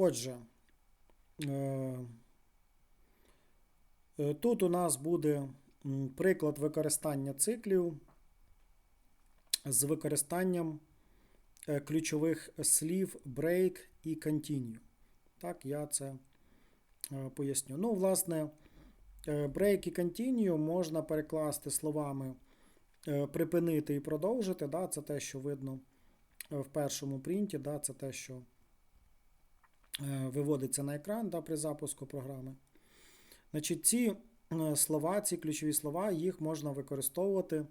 Отже, е, е, тут у нас буде приклад використання циклів з використанням е, ключових слів break і continue. Так, я це поясню. Ну, власне, break і continue можна перекласти словами припинити і продовжити. Да, це те, що видно в першому принті, да, це те, що виводиться на екран да, при запуску програми. Значить, ці е, слова, ці ключові слова, їх можна використовувати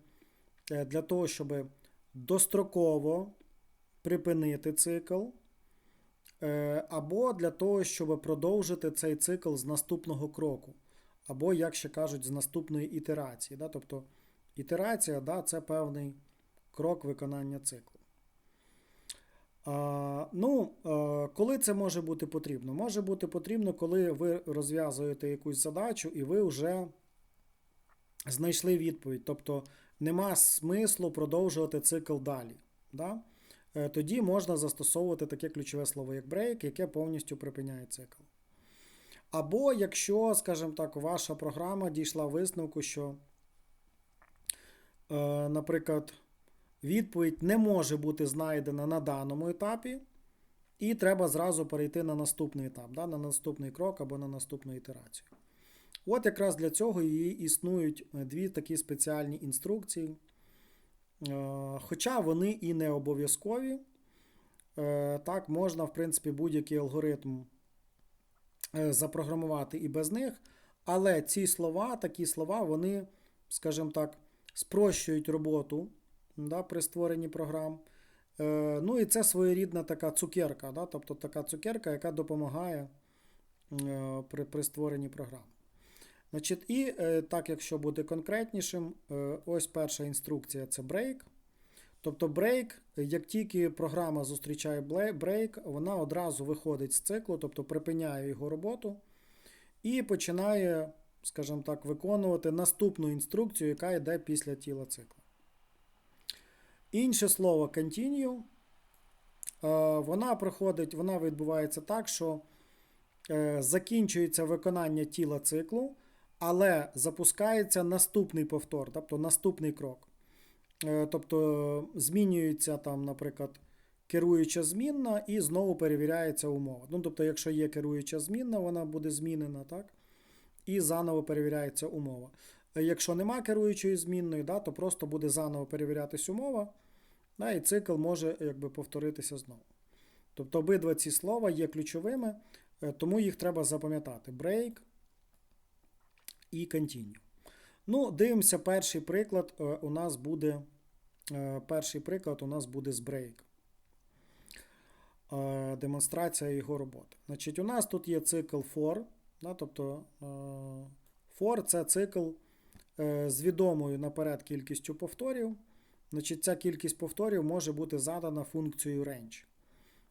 е, для того, щоб достроково припинити цикл, е, або для того, щоб продовжити цей цикл з наступного кроку, або, як ще кажуть, з наступної ітерації. Да? Тобто ітерація да, це певний крок виконання циклу. А, ну, е, коли це може бути потрібно? Може бути потрібно, коли ви розв'язуєте якусь задачу і ви вже знайшли відповідь. Тобто нема смислу продовжувати цикл далі. Да? Е, Тоді можна застосовувати таке ключове слово, як break, яке повністю припиняє цикл. Або якщо, скажімо так, ваша програма дійшла висновку, що, е, наприклад, відповідь не може бути знайдена на даному етапі, і треба зразу перейти на наступний етап, да, на наступний крок або на наступну ітерацію. От якраз для цього і існують е, дві такі спеціальні інструкції. Е, Хоча вони і не обов'язкові. Е, Так, можна, в принципі, будь-який алгоритм запрограмувати і без них. Але ці слова, такі слова, вони, скажімо так, спрощують роботу да, при створенні програм. Е, Ну і це своєрідна така цукерка, да, тобто така цукерка, яка допомагає е, при, при створенні програм. Значить, І е, так, якщо бути конкретнішим, е, ось перша інструкція це break. Тобто break, як тільки програма зустрічає break, вона одразу виходить з циклу, тобто припиняє його роботу і починає, скажімо так, виконувати наступну інструкцію, яка йде після тіла цикла. Інше слово continue, е, вона проходить, вона відбувається так, що е, закінчується виконання тіла циклу, але запускається наступний повтор, тобто наступний крок. Е, Тобто змінюється там, наприклад, керуюча змінна і знову перевіряється умова. Ну, тобто, якщо є керуюча змінна, вона буде змінена, так? І заново перевіряється умова. Е, Якщо нема керуючої змінної, да, то просто буде заново перевірятись умова, да, і цикл може якби, повторитися знову. Тобто обидва ці слова є ключовими, е, тому їх треба запам'ятати: break і continue. Ну, дивимося, перший приклад е, у нас буде. Перший приклад у нас буде з break. Демонстрація його роботи. Значить, у нас тут є цикл for. Да, тобто for це цикл з відомою наперед кількістю повторів. Значить, Ця кількість повторів може бути задана функцією range.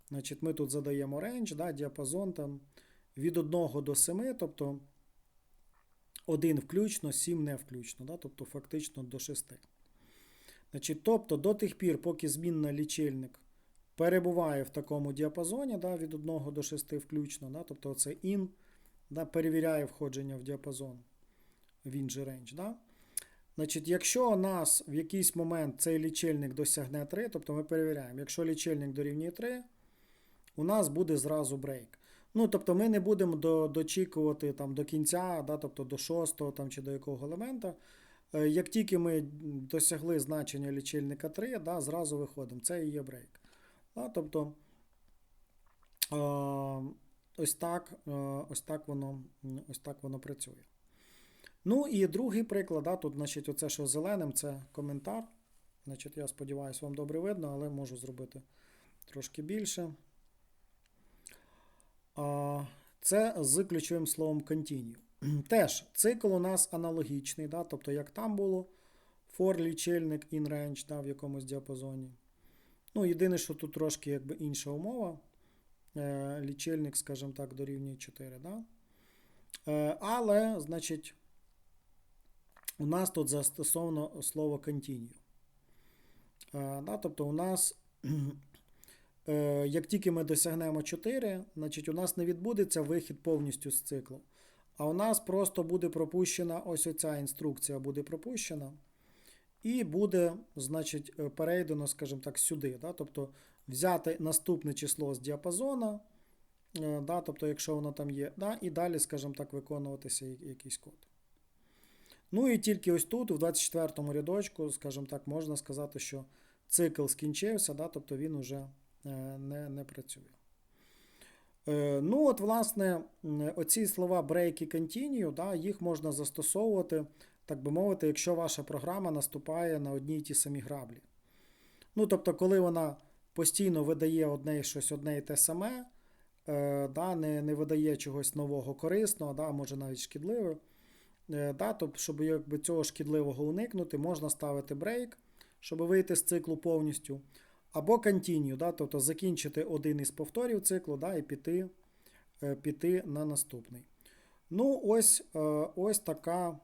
Значить, Ми тут задаємо range, да, діапазон там від 1 до 7, тобто 1 включно, 7 не включно, да, тобто фактично до 6. Значить, Тобто до тих пір, поки змінна лічильник перебуває в такому діапазоні да, від 1 до 6 включно, да, тобто це in, да, перевіряє входження в діапазон, він же range. Да. Значить, Якщо у нас в якийсь момент цей лічильник досягне 3, тобто ми перевіряємо, якщо лічильник дорівнює 3, у нас буде зразу брейк. Ну, тобто ми не будемо до, дочікувати там, до кінця, да, тобто до 6 там, чи до якого елемента. Е, Як тільки ми досягли значення лічильника 3, да, зразу виходимо. Це і є брейк. Да, тобто е, ось так, е, ось так воно, ось так воно працює. Ну і другий приклад, да, тут, значить, оце, що зеленим, це коментар. Значить, Я сподіваюся, вам добре видно, але можу зробити трошки більше. Це з ключовим словом continue. Теж цикл у нас аналогічний, да, тобто, як там було for лічильник in range да, в якомусь діапазоні. Ну, єдине, що тут трошки якби інша умова. Е, Лічильник, скажімо так, дорівнює 4. Да? Е, Але, значить, у нас тут застосовано слово continue. Да, Тобто у нас Е, Як тільки ми досягнемо 4, значить у нас не відбудеться вихід повністю з циклу. А у нас просто буде пропущена ось оця інструкція буде пропущена. І буде, значить, е, перейдено, скажімо так, сюди. Да? Тобто взяти наступне число з діапазона, е, да? тобто, якщо воно там є, да? і далі, скажімо так, виконуватися якийсь код. Ну і тільки ось тут, в 24 рядочку, скажімо так, можна сказати, що цикл скінчився, да? тобто він уже е, не, не працює. Е, Ну, от, власне, оці слова break і continue, да, їх можна застосовувати, так би мовити, якщо ваша програма наступає на одні й ті самі граблі. Ну, тобто, коли вона постійно видає одне щось одне і те саме, е, да, не, не видає чогось нового корисного, да, може навіть шкідливого. Е, да, тобто, щоб якби, цього шкідливого уникнути, можна ставити брейк, щоб вийти з циклу повністю. Або continue, да, тобто закінчити один із повторів циклу да, і піти, е, піти на наступний. Ну, ось, е, ось така